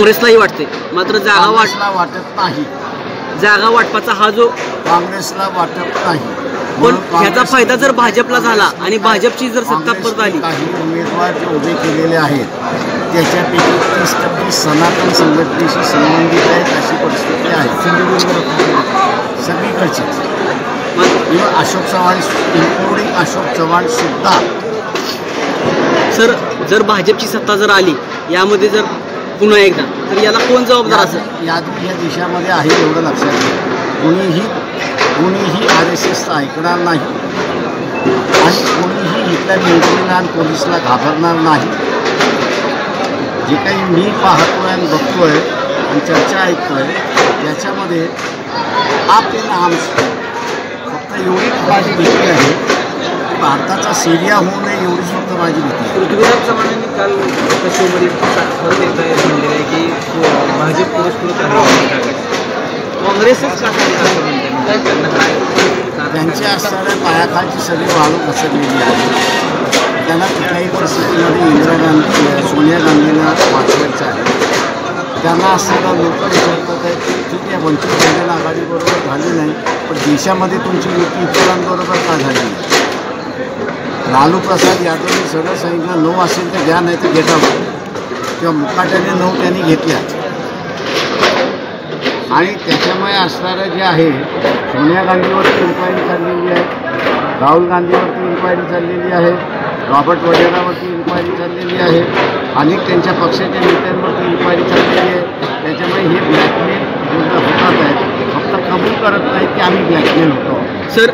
काँग्रेसलाही वाटते. मात्र जागा वाट काँग्रेसला वाटत नाही. जागा वाटपाचा हा जो काँग्रेसला वाटत नाही. पण म्हणून ह्याचा काँग्रेस- फायदा जर भाजपला झाला आणि भाजपची जर सत्ता परत काँग्रेसने आली काही उमेदवार जे उभे केलेले आहेत त्याच्यापैकी तीस टक्के सनातन संघटनेशी संबंधित आहेत अशी परिस्थिती आहे. सगळीकडची. मग किंवा अशोक चव्हाण इन्क्लुडिंग अशोक चव्हाण सुद्धा. सर जर भाजपची सत्ता जर आली यामध्ये जर पुन्हा एकदा. तर याला कोण जबाबदार असेल? या या देशामध्ये आहे एवढं लक्षात घ्या. कुणीही कुणीही आर एस एसचं ऐकणार नाही आणि कोणीही इथल्या मिलिटरीला आणि पोलिसला घाबरणार नाही. जे काही मी पाहतोय आणि बघतोय आणि चर्चा ऐकतोय त्याच्यामध्ये आपले नाम फक्त एवढीच माझी भीती आहे की भारताचा सिरिया होऊ नये एवढीच फक्त माझी भीती आहे. पृथ्वीराज चव्हाणांनी काल एका भाजप काँग्रेसच का त्यांच्या असणाऱ्या पायाखालची सगळी वाहतूक पसरलेली आहे. त्यांना कुठल्याही परिस्थितीमध्ये इंदिरा गांधी सोनिया गांधींना वाचवायचं आहे. त्यांना असताना लोक विचारतात आहे की ठीक आहे वंचित बहुजन आघाडीबरोबर झाली नाही पण देशामध्ये तुमची युती इतरांबरोबर का झाली नाही? लालू प्रसाद यादवने सगळं सांगितलं नऊ असेल तर घ्या नाही तर घेता किंवा मुकाट्याने नऊ त्यांनी घेतल्या. आणि त्याच्यामुळे असणारं जे आहे सोनिया गांधीवरती इन्क्वायरी चाललेली आहे राहुल गांधीवरती इन्क्वायरी चाललेली आहे रॉबर्ट वडेरावरती इन्क्वायरी चाललेली आहे अनेक त्यांच्या पक्षाच्या नेत्यांवरती इन्क्वायरी चाललेली आहे. त्याच्यामुळे हे ब्लॅकमेल होतात आहेत फक्त कबूल करत नाही की आम्ही ब्लॅकमेल होतो. सर